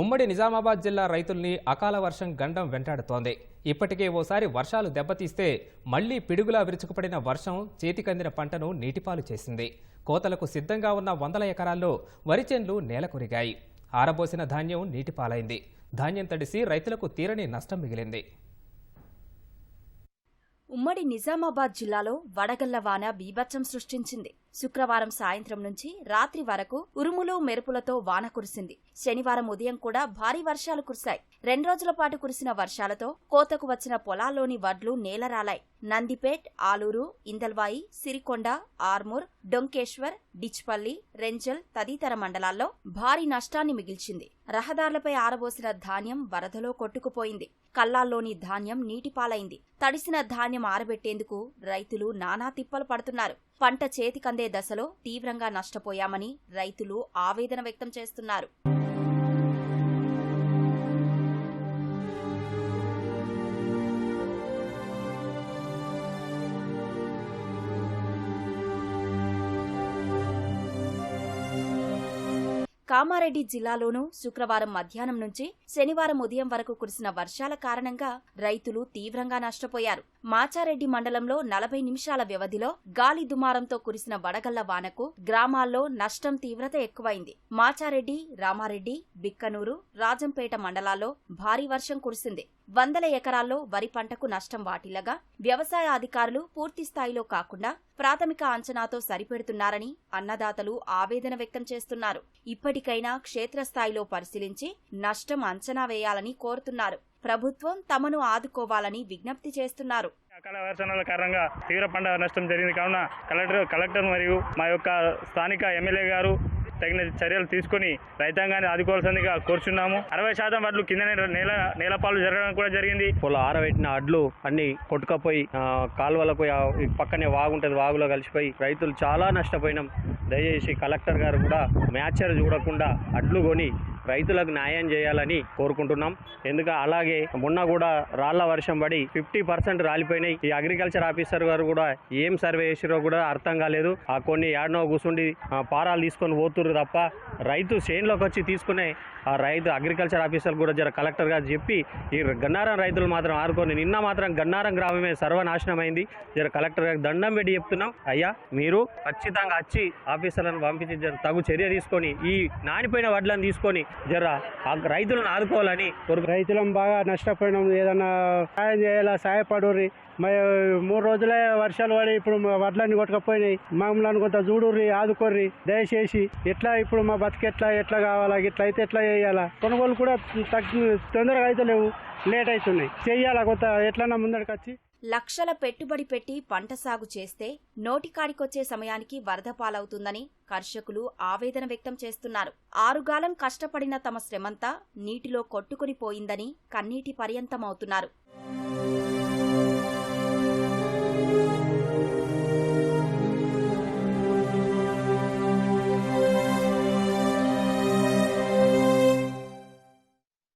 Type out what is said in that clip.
ఉమ్మడి నిజామాబాద్ జిల్లా రైతుల్ని అకాల వర్షం గండం వెంటాడుతోంది. ఇప్పటికే ఓసారి వర్షాలు దెబ్బతీస్తే మళ్ళీ పిడుగులా విరుచుకుపడిన వర్షం చేతికందిన పంటను నీటిపాలు చేసింది. కోతలకు సిద్ధంగా ఉన్న వందల ఎకరాల్లో వరిచేన్లు నేలకొరిగాయి ఆరబోసిన ధాన్యం నీటిపాలైంది. ధాన్యం తడిసి రైతులకు తీరని నష్టం మిగిలింది. ఉమ్మడి నిజామాబాద్ జిల్లాలో వడగళ్ళ వాన బీభత్సం సృష్టించింది. శుక్రవారం సాయంత్రం నుంచి రాత్రి వరకు ఉరుములు మెరుపులతో వాన కురిసింది. శనివారం ఉదయం కూడా భారీ వర్షాలు కురిశాయి. రెండు రోజుల పాటు కురిసిన వర్షాలతో కోతకు వచ్చిన పొలాల్లోని వడ్లు నేలరాలాయి. నందిపేట్ ఆలూరు ఇందల్వాయి సిరికొండ ఆర్మూర్ డొంకేశ్వర్ డిచ్పల్లి రెంజల్ తదితర మండలాల్లో భారీ నష్టాన్ని మిగిల్చింది. రహదారులపై ఆరబోసిన ధాన్యం వరదలో కొట్టుకుపోయింది. కల్లాల్లోని ధాన్యం నీటిపాలైంది. తడిసిన ధాన్యం ఆరబెట్టేందుకు రైతులు నానా తిప్పలు పడుతున్నారు. పంట చేతికందే దశలో తీవ్రంగా నష్టపోయామని రైతులు ఆవేదన వ్యక్తం చేస్తున్నారు. కామారెడ్డి జిల్లాలోనూ శుక్రవారం మధ్యాహ్నం నుంచి శనివారం ఉదయం వరకు కురిసిన వర్షాల కారణంగా రైతులు తీవ్రంగా నష్టపోయారు. మాచారెడ్డి మండలంలో నలభై నిమిషాల వ్యవధిలో గాలి దుమారంతో కురిసిన వడగళ్ళ వానకు గ్రామాల్లో నష్టం తీవ్రత ఎక్కువైంది. మాచారెడ్డి రామారెడ్డి బిక్కనూరు రాజంపేట మండలాల్లో భారీ వర్షం కురిసింది. వందల ఎకరాల్లో వరి పంటకు నష్టం వాటిల్లగా వ్యవసాయ అధికారులు పూర్తి స్థాయిలో కాకుండా ప్రాథమిక అంచనాతో సరిపెడుతున్నారని అన్నదాతలు ఆవేదన వ్యక్తం చేస్తున్నారు. ఇప్పటికైనా క్షేత్రస్థాయిలో పరిశీలించి నష్టం అంచనా వేయాలని కోరుతున్నారు. ప్రభుత్వం తమను ఆదుకోవాలని విజ్ఞప్తి చేస్తున్నారు. అకాల వర్షాల కారణంగా తీవ్ర పంట నష్టం జరిగింది. కావున కలెక్టర్ కలెక్టర్ మరియు మా యొక్క స్థానిక ఎమ్మెల్యే గారు తగిన చర్యలు తీసుకొని రైతాంగాన్ని ఆదుకోవాల్సిందిగా కోరుచున్నాము. అరవై శాతం వడ్లు కింద నేల నేలపాలు జరగడం కూడా జరిగింది. పొలం ఆరబెట్టిన అడ్లు అన్ని కొట్టుకపోయి కాలువలకు పక్కనే వాగుంటది వాగులో కలిసిపోయి రైతులు చాలా నష్టపోయినాం. దయచేసి కలెక్టర్ గారు కూడా మ్యాచర్ చూడకుండా అడ్లు కొని రైతులకు న్యాయం చేయాలని కోరుకుంటున్నాం. ఎందుకు అలాగే మొన్న కూడా రాళ్ళ వర్షం పడి ఫిఫ్టీ పర్సెంట్ రాలిపోయినాయి. ఈ అగ్రికల్చర్ ఆఫీసర్ గారు కూడా ఏం సర్వే చేసిరో కూడా అర్థం కాలేదు. ఆ కొన్ని ఏడనో కూర్చుండి పారాలు తీసుకొని పోతుర్రు తప్ప రైతు చేనులోకి వచ్చి తీసుకునే ఆ రైతు అగ్రికల్చర్ ఆఫీసర్ కూడా జర కలెక్టర్ గారు చెప్పి ఈ గన్నారం రైతులు మాత్రం ఆరుకొని నిన్న మాత్రం గన్నారం గ్రామమే సర్వనాశనం అయింది జర కలెక్టర్ గారికి దండం పెట్టి చెప్తున్నాం. అయ్యా మీరు ఖచ్చితంగా వచ్చి ఆఫీసర్లను పంపించి తగు చర్య తీసుకొని ఈ నానిపోయిన వడ్లను తీసుకొని జర ఆ రైతులను ఆదుకోవాలని కోరుకు రైతులం బాగా నష్టపోయినాం. ఏదన్నా సాయం చేయాలా సహాయపడుర్రి మరి మూడు రోజులే వర్షాలు పడి ఇప్పుడు మా వడ్లన్నీ కొట్టుకపోయినాయి. మమ్మల్ని కొంత చూడుర్రి ఆదుకోర్రి. దయచేసి ఎట్లా ఇప్పుడు మా బతికి ఎట్లా ఎట్లా కావాలా ఇట్లా అయితే ఎట్లా చేయాలా? కొనుగోలు కూడా తగ్గి తొందరగా అయితే లేవు. లేట్ అవుతున్నాయి చెయ్యాలా కొంత ఎట్లన్నా ముందడికి వచ్చి లక్షల పెట్టుబడి పెట్టి పంట సాగు చేస్తే నోటికాడికొచ్చే సమయానికి వరద పాలవుతుందని కర్షకులు ఆవేదన వ్యక్తం చేస్తున్నారు. ఆరుగాలం కష్టపడిన తమ శ్రమంతా నీటిలో కొట్టుకుని పోయిందని కన్నీటి పర్యంతమవుతున్నారు.